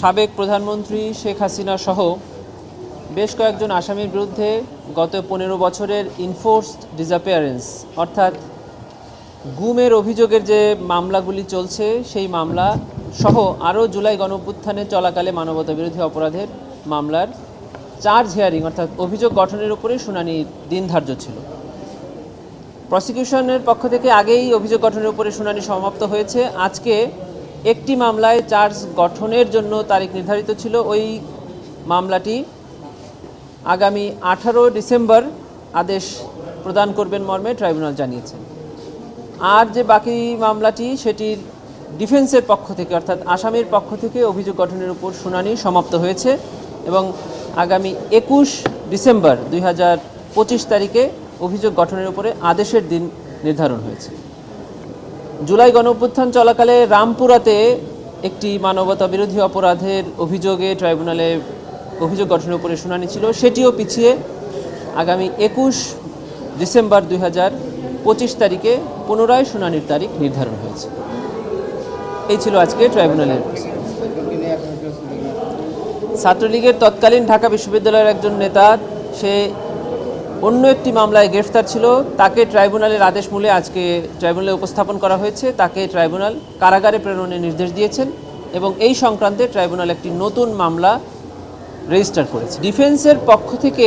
সাবেক প্রধানমন্ত্রী শেখ হাসিনা সহ বেশ কয়েকজন আসামির বিরুদ্ধে গত পনেরো বছরের ইনফোর্সড ডিসঅ্যাপিয়ারেন্স অর্থাৎ গুমের অভিযোগের যে মামলাগুলি চলছে, সেই মামলা সহ আরও জুলাই গণপুত্থানে চলাকালে মানবতা বিরোধী অপরাধের মামলার চার্জ হিয়ারিং অর্থাৎ অভিযোগ গঠনের উপরে শুনানির দিন ধার্য ছিল। প্রসিকিউশনের পক্ষ থেকে আগেই অভিযোগ গঠনের উপরে শুনানি সমাপ্ত হয়েছে। আজকে একটি মামলায় চার্জ গঠনের জন্য তারিখ নির্ধারিত ছিল। ওই মামলাটি আগামী আঠারো ডিসেম্বর আদেশ প্রদান করবেন মর্মে ট্রাইব্যুনাল জানিয়েছেন আর যে বাকি মামলাটি, সেটির ডিফেন্সের পক্ষ থেকে, অর্থাৎ আসামির পক্ষ থেকে অভিযোগ গঠনের উপর শুনানি সমাপ্ত হয়েছে এবং আগামী একুশ ডিসেম্বর দুই হাজার পঁচিশ তারিখে অভিযোগ গঠনের উপরে আদেশের দিন নির্ধারণ হয়েছে। জুলাই গণঅভ্যুত্থান চলাকালে রামপুরাতে একটি মানবতা বিরোধী অপরাধের অভিযোগে ট্রাইব্যুনালে অভিযোগ গঠনের উপরে শুনানি ছিল। সেটিও পিছিয়ে আগামী একুশ ডিসেম্বর দুই হাজার পঁচিশ তারিখে পুনরায় শুনানির তারিখ নির্ধারণ হয়েছে। এই ছিল আজকে ট্রাইব্যুনালের ছাত্রলীগের তৎকালীন ঢাকা বিশ্ববিদ্যালয়ের একজন নেতা, সে অন্য একটি মামলায় গ্রেফতার ছিল। তাকে ট্রাইব্যুনালের আদেশ মূলে আজকে ট্রাইব্যুনালে উপস্থাপন করা হয়েছে। তাকে ট্রাইব্যুনাল কারাগারে প্রেরণের নির্দেশ দিয়েছেন এবং এই সংক্রান্তে ট্রাইব্যুনাল একটি নতুন মামলা রেজিস্টার করেছে। ডিফেন্সের পক্ষ থেকে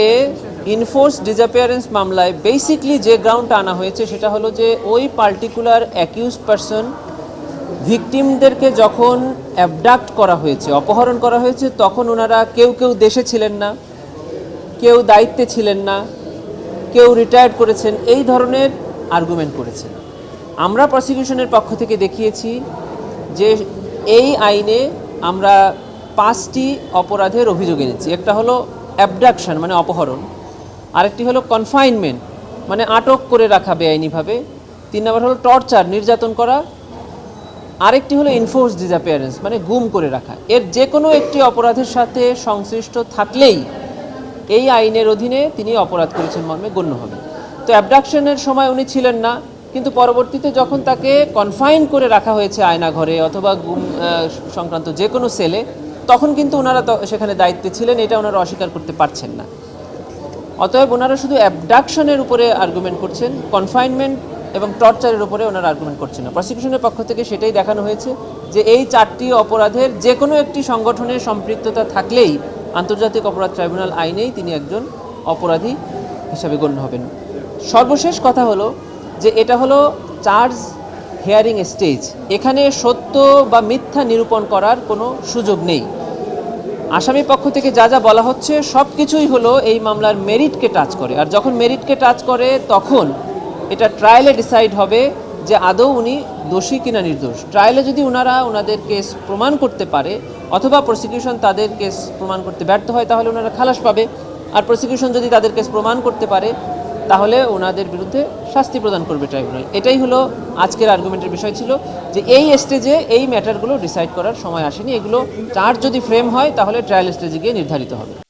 ইনফোর্স ডিসঅ্যাপিয়ারেন্স মামলায় বেসিকলি যে গ্রাউন্ডটা আনা হয়েছে সেটা হলো যে ওই পার্টিকুলার অ্যাকিউজ পারসন ভিকটিমদেরকে যখন অ্যাবডাক্ট করা হয়েছে, অপহরণ করা হয়েছে, তখন ওনারা কেউ কেউ দেশে ছিলেন না, কেউ দায়িত্বে ছিলেন না কেউ রিটায়ার্ড করেছেন, এই ধরনের আর্গুমেন্ট করেছেন। আমরা প্রসিকিউশনের পক্ষ থেকে দেখিয়েছি যে এই আইনে আমরা পাঁচটি অপরাধের অভিযোগ এনেছি। একটা হলো অ্যাবডাকশন মানে অপহরণ। আরেকটি হলো কনফাইনমেন্ট মানে আটক করে রাখা বেআইনিভাবে। তিন নম্বর হলো টর্চার নির্যাতন করা। আরেকটি হলো ইনফোর্স ডিসঅ্যাপিয়ারেন্স মানে গুম করে রাখা। এর যে কোনো একটি অপরাধের সাথে সংশ্লিষ্ট থাকলেই এই আইনের অধীনে তিনি অপরাধ করেছেন মর্মে গণ্য হবে। তো অ্যাবডাকশনের সময় উনি ছিলেন না, কিন্তু পরবর্তীতে যখন তাকে কনফাইন করে রাখা হয়েছে আয়না ঘরে অথবা গুম সংক্রান্ত যে কোনো সেলে তখন কিন্তু ওনারা সেখানে দায়িত্বে ছিলেন, এটা ওনারা অস্বীকার করতে পারছেন না। অতএব ওনারা শুধু অ্যাবডাকশনের উপরে আর্গুমেন্ট করছেন কনফাইনমেন্ট এবং টর্চারের উপরে ওনারা আর্গুমেন্ট করছেন না। প্রসিকিউশনের পক্ষ থেকে সেটাই দেখানো হয়েছে যে এই চারটি অপরাধের যে কোনো একটি সংগঠনের সম্পৃক্ততা থাকলেই আন্তর্জাতিক অপরাধ ট্রাইব্যুনাল আইনেই তিনি একজন অপরাধী হিসাবে গণ্য হবেন। সর্বশেষ কথা হলো যে এটা হলো চার্জ হেয়ারিং স্টেজ। এখানে সত্য বা মিথ্যা নিরূপণ করার কোনো সুযোগ নেই। আসামি পক্ষ থেকে যা যা বলা হচ্ছে সব কিছুই হলো এই মামলার মেরিটকে টাচ করে। আর যখন মেরিটকে টাচ করে, তখন এটা ট্রায়ালে ডিসাইড হবে যে আদৌ উনি দোষী কিনা নির্দোষ। ট্রায়ালে যদি ওনারা ওনাদের কেস প্রমাণ করতে পারে, অথবা প্রসিকিউশন তাদের কেস প্রমাণ করতে ব্যর্থ হয়, তাহলে ওনারা খালাস পাবে। আর প্রসিকিউশন যদি তাদের কেস প্রমাণ করতে পারে, তাহলে ওনাদের বিরুদ্ধে শাস্তি প্রদান করবে ট্রাইব্যুনাল এটাই হলো আজকের আর্গুমেন্টের বিষয় ছিল যে এই স্টেজে এই ম্যাটারগুলো ডিসাইড করার সময় আসেনি। এগুলো চার্জ যদি ফ্রেম হয়, তাহলে ট্রায়াল স্টেজে গিয়ে নির্ধারিত হবে।